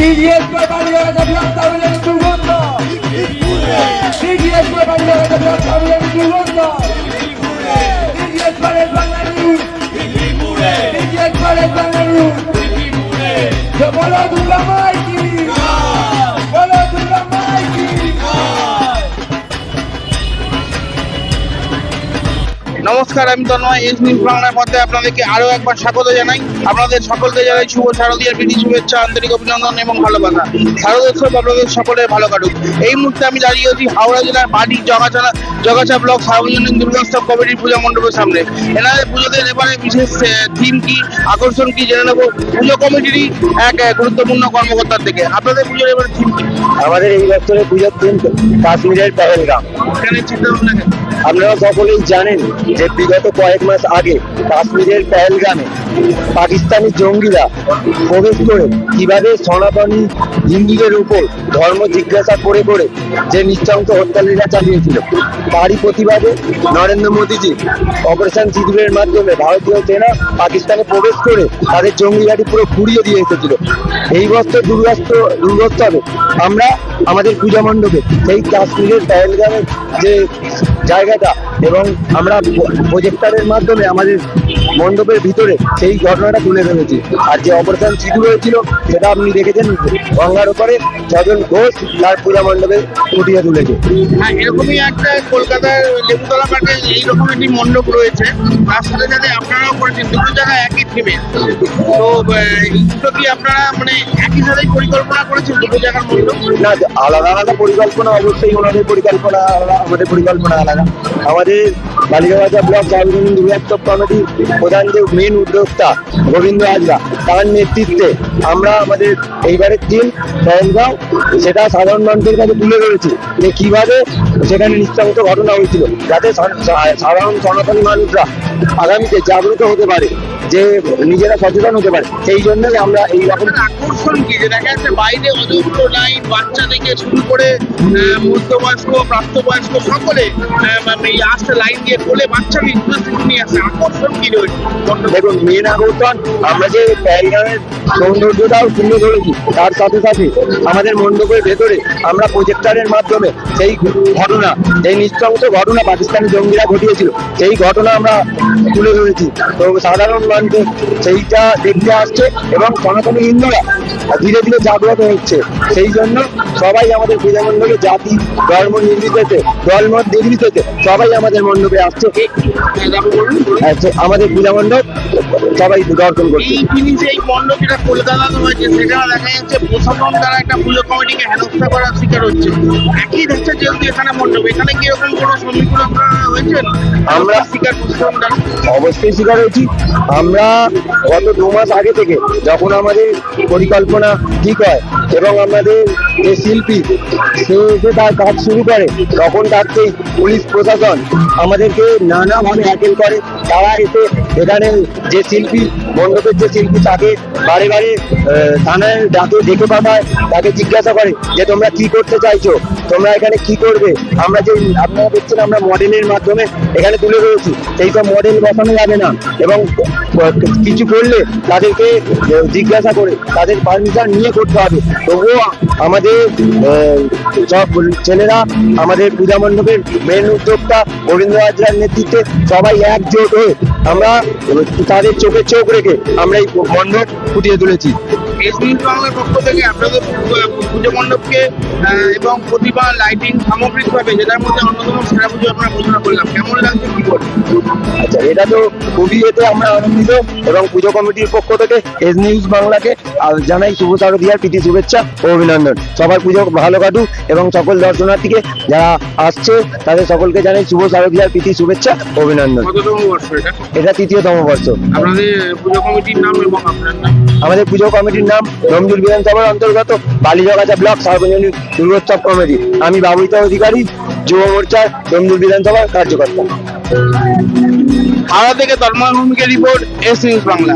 TDS বাড়ি লাগাতে block সার্ভিসের দুর্গন্ধ টিডিএস বাড়ি লাগাতে ব্লক সার্ভিসের দুর্গন্ধ নমস্কার আমি তন্ময় এস নিউজ বাংলার পথে আপনাদেরকে আরও একবার স্বাগত জানাই। আপনাদের সকলকে জানাই শুভ শারদীয়ার প্রীতি শুভেচ্ছা আন্তরিক অভিনন্দন এবং ভালোবাসা। শারদোৎসব আপনাদের সকলের ভালো কাটুক। এই মুহূর্তে আমি দাঁড়িয়ে আছি হাওড়া জেলার বাড়ি জগাছানা জগাছা ব্লক সার্বজনীন দুর্গোৎসব কমিটির পূজা মণ্ডপের সামনে। এনাদের পুজোদের এবারে বিশেষ থিম কি আকর্ষণ কি জেনে নেব পুজো কমিটিরই এক গুরুত্বপূর্ণ কর্মকর্তার থেকে। আপনাদের পুজোর এবারে থিম কি? আমাদের এই বছরের পুজোর দিন কাশ্মীরের পেহেলগাম। চিন্তা ভাবনা আপনারা সকলেই জানেন যে বিগত কয়েক মাস আগে কাশ্মীরের পেহেলগামে পাকিস্তানি জঙ্গিরা প্রবেশ করে কীভাবে সনাতনী হিন্দুদের উপর ধর্ম জিজ্ঞাসা করে করে যে নিঃশংস হত্যালীলা চালিয়েছিল, তারই প্রতিবাদে নরেন্দ্র মোদীজি অপারেশন সিঁদুরের মাধ্যমে ভারতীয় সেনা পাকিস্তানে প্রবেশ করে তাদের জঙ্গি গাড়ি পুরো ঘুরিয়ে দিয়ে এসেছিল। এই বছর দুর্গাস্ত দুর্গোৎসবে আমরা আমাদের পূজা মণ্ডপে সেই কাশ্মীরের পেহেলগামের যে জায়গাটা এবং আমরা প্রজেক্টারের মাধ্যমে আমাদের মণ্ডপের ভিতরে সেই ঘটনাটা তুলে ধরেছি। আর যে অপারেশন সিঁদুর হয়েছিল সেটা আপনি দেখেছেন গঙ্গার ওপরে ছজন ঘোষ তার পূজা মণ্ডপে ফুটিয়ে তুলেছে। হ্যাঁ এরকমই একটা কলকাতার লেবুতলা পার্কে এইরকম একটি মণ্ডপ রয়েছে। তার সাথে সাথে আপনারাও করেছেন দুটো জায়গায় একই থিমে তো এইগুলো কি আপনারা মানে একই সাথে পরিকল্পনা করেছেন দুটো জায়গার মণ্ডপ? না আলাদা আলাদা পরিকল্পনা অবশ্যই ওনাদের পরিকল্পনা আলাদা আমাদের পরিকল্পনা আলাদা। আমাদের বালিকাবাজার ব্লক সার্বজনীন দুর্গোৎসব কমিটির প্রধান যে মেন উদ্যোক্তা গোবিন্দ হাজরা, তার নেতৃত্বে আমরা আমাদের এইবারের দিন নয়নগাঁও, সেটা সাধারণ মানুষের কাছে তুলে ধরেছি যে কীভাবে সেখানে নিঃসংস ঘটনা হয়েছিল, যাতে সাধারণ সনাতনী মানুষরা আগামীতে জাগ্রত হতে পারে। যে নিজেরা সচেতন হতে পারে। সেই জন্যই আমরা এই রকম আকর্ষণ কি? যে দেখা যাচ্ছে বাইরে অজস্র লাইন বাচ্চা থেকে শুরু করে মধ্যবয়স্ক প্রাপ্তবয়স্ক সকলে এই আসতে লাইন দিয়ে কোলে বাচ্চা উপস্থিত নিয়ে আসছে আকর্ষণ কি রয়েছে? দেখুন মেন আকর্ষণ আমরা যে প্যারিগ্রামের সৌন্দর্যটাও তুলে ধরেছি তার সাথে সাথে আমাদের মণ্ডপের ভেতরে আমরা প্রজেক্টারের মাধ্যমে সেই ঘটনা সেই নিঃসংস ঘটনা পাকিস্তানি জঙ্গিরা ঘটিয়েছিল সেই ঘটনা আমরা তুলে ধরেছি। তো সাধারণ মানুষ সেইটা দেখতে আসছে এবং সনাতনী হিন্দুরা ধীরে ধীরে জাগ্রত হচ্ছে। সেই জন্য সবাই আমাদের পূজা মণ্ডপে জাতি ধর্ম নির্বিশেষে দলমত নির্বিশেষে সবাই আমাদের মণ্ডপে আসছে। আছে আমাদের পূজা মণ্ডপ সবাই দর্শন করছে। এই সেখানে দেখা যাচ্ছে প্রশাসন দ্বারা একটা পুজো কমিটিকে হেনস্থা করার শিকার হচ্ছে। একই হচ্ছে যেহেতু এখানে মণ্ডপ এখানে কি এরকম কোনো সম্মুখীন আমরা শিকার প্রশাসন দ্বারা? অবশ্যই স্বীকার হয়েছি। আমরা গত দু মাস আগে থেকে যখন আমাদের পরিকল্পনা ঠিক হয় এবং আমাদের যে শিল্পী, সে এসে তার কাজ শুরু করে, তখন তাকে পুলিশ প্রশাসন আমাদেরকে নানাভাবে হ্যাকেল করে। তারা এসে এখানে যে শিল্পী, মণ্ডপের যে শিল্পী, তাকে বারে বারে থানায় ডাকে, ডেকে পাঠায়, তাকে জিজ্ঞাসা করে যে তোমরা কি করতে চাইছো? তোমরা এখানে কি করবে? আমরা যে আপনারা দেখছেন, আমরা মডেলের মাধ্যমে এখানে তুলে ধরেছি। সেই সব মডেল বসানো যাবে না। এবং কিছু করলে তাদেরকে জিজ্ঞাসা করে তাদের পারমিশন নিয়ে করতে হবে। তবুও আমাদের সব ছেলেরা আমাদের পূজা মণ্ডপের মেন উদ্যোক্তা গোবিন্দ হাজরার নেতৃত্বে সবাই একজোট হয়ে আমরা তাদের চোখে চোখ রেখে আমরা এই মণ্ডপ ফুটিয়ে তুলেছি। এসবিএস বাংলার পক্ষ থেকে আপনাদের পু- পুজো মণ্ডপকে এবং প্রতিভা লাইটিং সামগ্রিকভাবে যেটার মধ্যে অন্যতম সেরা পুজো আমরা ঘোষণা করলাম। কেমন লাগছে কি আচ্ছা এটা তো খুবই এতে আমরা আনন্দিত এবং পুজো কমিটির পক্ষ থেকে এস নিউজ বাংলাকে আর জানাই শুভ শারদীয়ার প্রীতি শুভেচ্ছা ও অভিনন্দন। সবার পুজো ভালো কাটুক এবং সকল দর্শনার্থীকে যারা আসছে তাদের সকলকে জানাই শুভ শারদীয়ার প্রীতি শুভেচ্ছা অভিনন্দন। এটা তৃতীয়তম বর্ষ। পুজো কমিটির নাম এবং আমাদের পুজো কমিটির নাম রমজুল বিধানসভার অন্তর্গত বালিজগাছা ব্লক সার্বজনীন দুর্গোৎসব কমিটি। আমি বাবুইতা অধিকারী যুব মোর্চার রমজুল বিধানসভার কার্যকর্তা। হাওড়া থেকে তন্ময় ভূমিকের রিপোর্ট এস নিউজ বাংলা